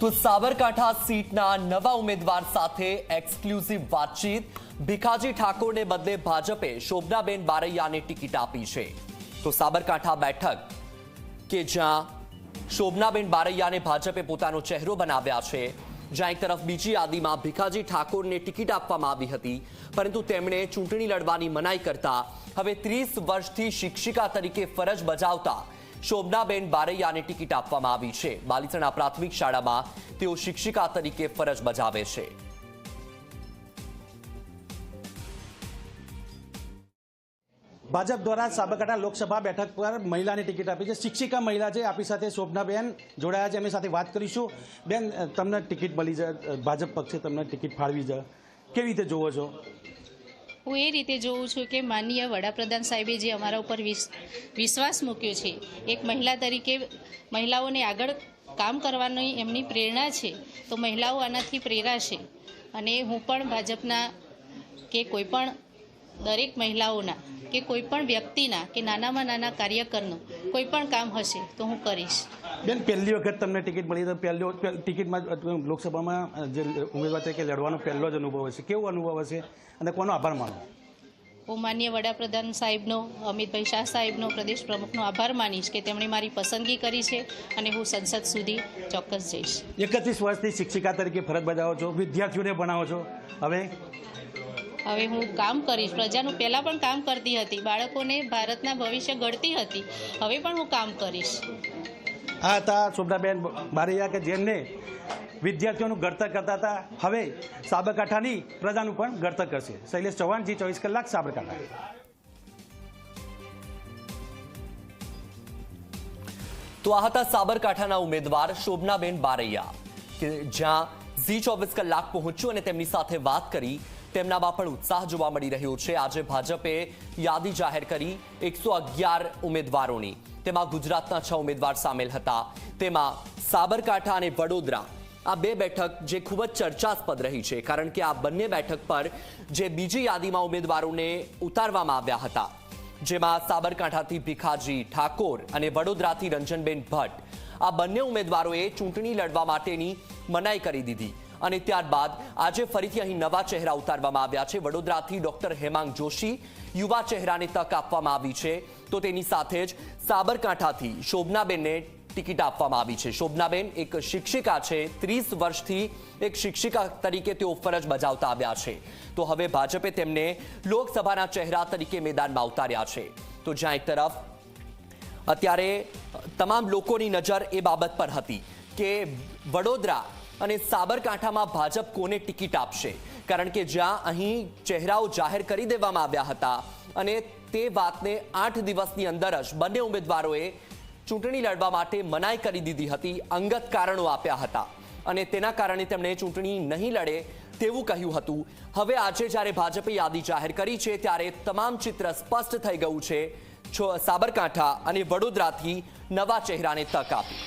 તો સાબરકાંઠા સીટના નવા ઉમેદવાર સાથે એક્સક્લુઝિવ વાતચીત. ભીખાજી ઠાકોરને બદલે ભાજપે શોભનાબેન બારૈયાને ટિકિટ આપી છે. તો સાબરકાંઠા બેઠક કે જ્યાં શોભનાબેન બારૈયાને ભાજપે પોતાનો ચહેરો બનાવ્યા છે, જ્યાં એક તરફ બીજી યાદીમાં ભીખાજી ઠાકોરને ટિકિટ આપવામાં આવી હતી, પરંતુ તેમણે ચૂંટણી લડવાની મનાઈ કરતા હવે ત્રીસ વર્ષથી શિક્ષિકા તરીકે ફરજ બજાવતા શોભનાબેન બારૈયાને ટિકિટ આપવામાં આવી છે. બાલીસણા પ્રાથમિક શાળામાં તેઓ શિક્ષિકા તરીકે ફરજ બજાવે છે. ભાજપ દ્વારા સાબરકાંઠા લોકસભા બેઠક પર મહિલાની ટિકિટ આપી છે. શિક્ષિકા મહિલા છે. આપણી સાથે શોભનાબેન જોડાયા છે. એમની સાથે વાત કરીશું. બેન તમને ટિકિટ મળી જાય. ભાજપ પક્ષે તમને ટિકિટ ફાળવી જાય. કેવી રીતે જોવો છો? હું એ રીતે જોઉં છું કે માનનીય વડાપ્રધાન સાહેબે જે અમારા ઉપર વિસ- વિશ્વાસ મૂક્યો છે, એક મહિલા તરીકે મહિલાઓને આગળ કામ કરવાની એમની પ્રેરણા છે, તો મહિલાઓ આનાથી પ્રેરાશે અને હું પણ ભાજપના કે કોઈ પણ દરેક મહિલાઓના કે કોઈપણ વ્યક્તિના કે નાનામાં નાના કાર્યકરનું કોઈ પણ કામ હશે તો હું કરીશ. બેન પહેલી વખત તમને ટિકિટ મળી તો પહેલો ટિકિટમાં લોકસભામાં જે ઉમેદવાર તરીકે લડવાનો પહેલો જ અનુભવ હશે. કેવો અનુભવ હશે અને કોનો આભાર માનો? હું માન્ય વડાપ્રધાન સાહેબનો અમિતભાઈ શાહ સાહેબનો પ્રદેશ પ્રમુખનો આભાર માનીશ કે તેમણે મારી પસંદગી કરી છે અને હું સંસદ સુધી ચોક્કસ જઈશ. એકત્રીસ વર્ષથી શિક્ષિકા તરીકે ફરજ બજાવો છો વિદ્યાર્થીઓને ભણાવો છો. હવે? હવે હું કામ કરીશ. પ્રજાનું પહેલાં પણ કામ કરતી હતી. બાળકોને ભારતના ભવિષ્ય ઘડતી હતી. હવે પણ હું કામ કરીશ. આ હતા શોભનાબેન બારૈયા કે જેમને વિદ્યાર્થીઓનું ઘડતર કરતા હતા. હવે સાબરકાંઠાની પ્રજાનું પણ ઘડતર કરશે. શૈલેષ ચૌહાણ જી ચોવીસ કલાક સાબરકાંઠા. તો આ હતા સાબરકાંઠાના ઉમેદવાર શોભનાબેન બારૈયા, કે જ્યાં ઝી ચોવીસ કલાક પહોંચ્યું અને તેમની સાથે વાત કરી તેમનામાં પણ ઉત્સાહ જોવા મળી રહ્યો છે. આજે ભાજપે યાદી જાહેર કરી એકસો ઉમેદવારોની. તેમાં ગુજરાતના છ ઉમેદવાર સામેલ હતા. તેમાં સાબરકાંઠા અને વડોદરા. આ બે બેઠક જે ખૂબ જ ચર્ચાસ્પદ રહી છે, કારણ કે આ બંને બેઠક પર જે બીજી યાદીમાં ઉમેદવારોને ઉતારવામાં આવ્યા હતા, જેમાં સાબરકાંઠાથી ભીખાજી ઠાકોર અને વડોદરાથી રંજનબેન ભટ્ટ, આ બંને ઉમેદવારોએ ચૂંટણી લડવા માટેની મનાઈ કરી દીધી. અને ત્યારબાદ આજે ફરીથી અહીં નવા ચહેરા ઉતારવામાં આવ્યા છે. વડોદરાથી ડોક્ટર હેમાંગ જોશી યુવા ચહેરાને તક આપવામાં આવી છે. તો તેની સાથે જ સાબરકાંઠાથી શોભનાબેનને ટિકિટ આપવામાં આવી છે. શોભનાબેન એક શિક્ષિકા છે. ત્રીસ વર્ષથી એક શિક્ષિકા તરીકે તેઓ ફરજ બજાવતા આવ્યા છે. તો હવે ભાજપે તેમને લોકસભાના ચહેરા તરીકે મેદાનમાં ઉતાર્યા છે. તો જ્યાં એક તરફ અત્યારે તમામ લોકોની નજર એ બાબત પર હતી કે વડોદરા અને સાબરકાંઠામાં ભાજપ કોને ટિકિટ આપશે? કારણ કે જ્યાં અહીં ચહેરાઓ જાહેર કરી દેવામાં આવ્યા હતા અને તે વાતને આઠ દિવસની અંદર જ બંને ઉમેદવારોએ ચૂંટણી લડવા માટે મનાઈ કરી દીધી હતી, અંગત કારણો આપ્યા હતા. અને તેના કારણે તેમણે ચૂંટણી નહીં લડે તેવું કહ્યું હતું. હવે આજે જ્યારે ભાજપે યાદી જાહેર કરી છે, ત્યારે તમામ ચિત્ર સ્પષ્ટ થઈ ગયું છે. સાબરકાંઠા અને વડોદરાથી નવા ચહેરાને તક આપી.